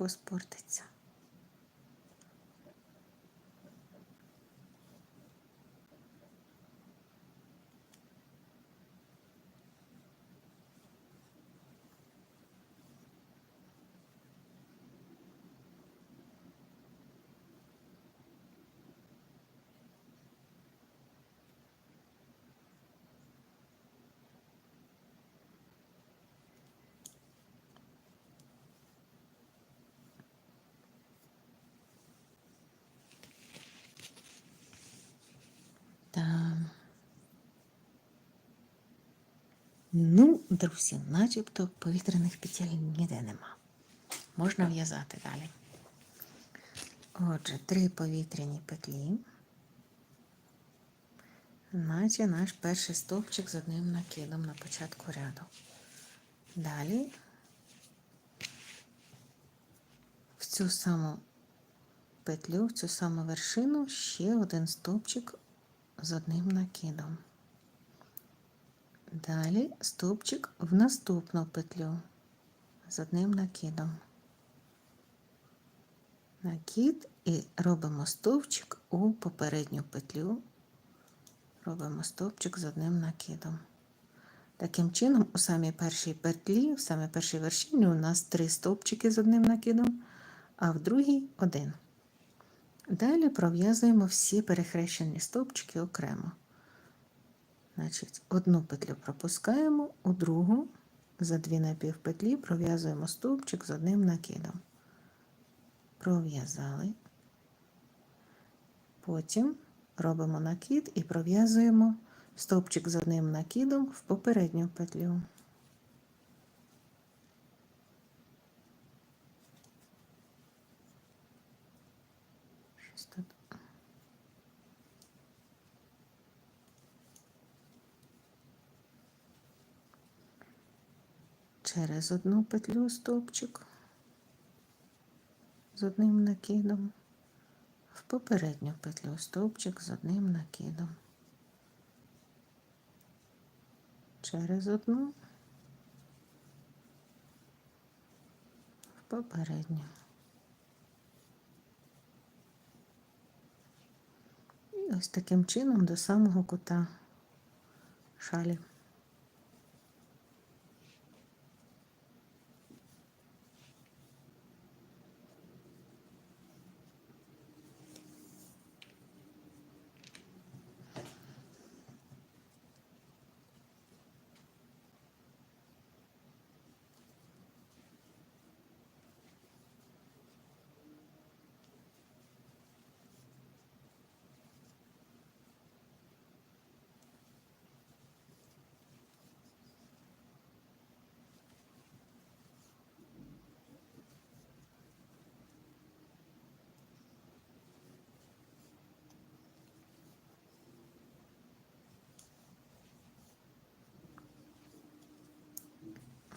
або спортиться. Ну, друзі, начебто повітряних петель ніде нема. Можна в'язати далі. Отже, три повітряні петлі. Наче наш перший стовпчик з одним накидом на початку ряду. Далі в цю саму петлю, в цю саму вершину ще один стовпчик з одним накидом. Далі стовпчик в наступну петлю з одним накидом. Накид і робимо стовпчик у попередню петлю. Робимо стовпчик з одним накидом. Таким чином, у самій першій петлі, в самій першій вершині у нас три стовпчики з одним накидом, а в другій один. Далі пров'язуємо всі перехрещені стовпчики окремо. Значить, одну петлю пропускаємо, у другу за дві напівпетлі пров'язуємо стовпчик з одним накидом. Пров'язали. Потім робимо накид і пров'язуємо стовпчик з одним накидом в попередню петлю. Щось. Через одну петлю стовпчик з одним накидом, в попередню петлю стовпчик з одним накидом. Через одну в попередню. І ось таким чином до самого кута шалі.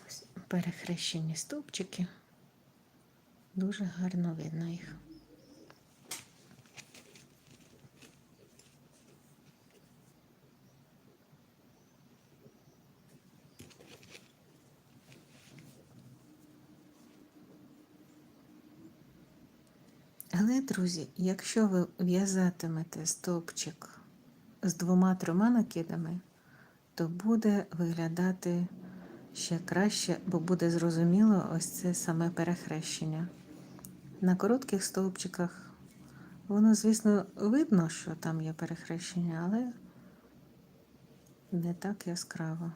Ось перехрещені стовпчики. Дуже гарно видно їх. Але, друзі, якщо ви в'язатимете стовпчик з двома-трьома накидами, то буде виглядати ще краще, бо буде зрозуміло ось це саме перехрещення. На коротких стовпчиках воно, звісно, видно, що там є перехрещення, але не так яскраво.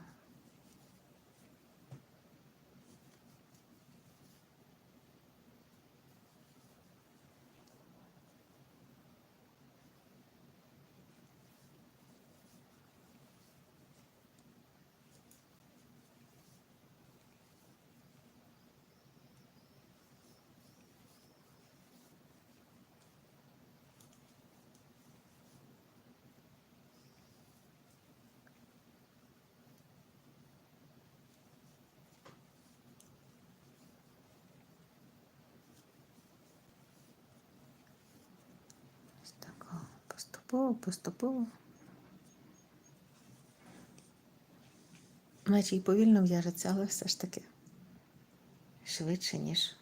Ось так, о, поступово, поступово. Наче й повільно в'яжеться, але все ж таки швидше, ніж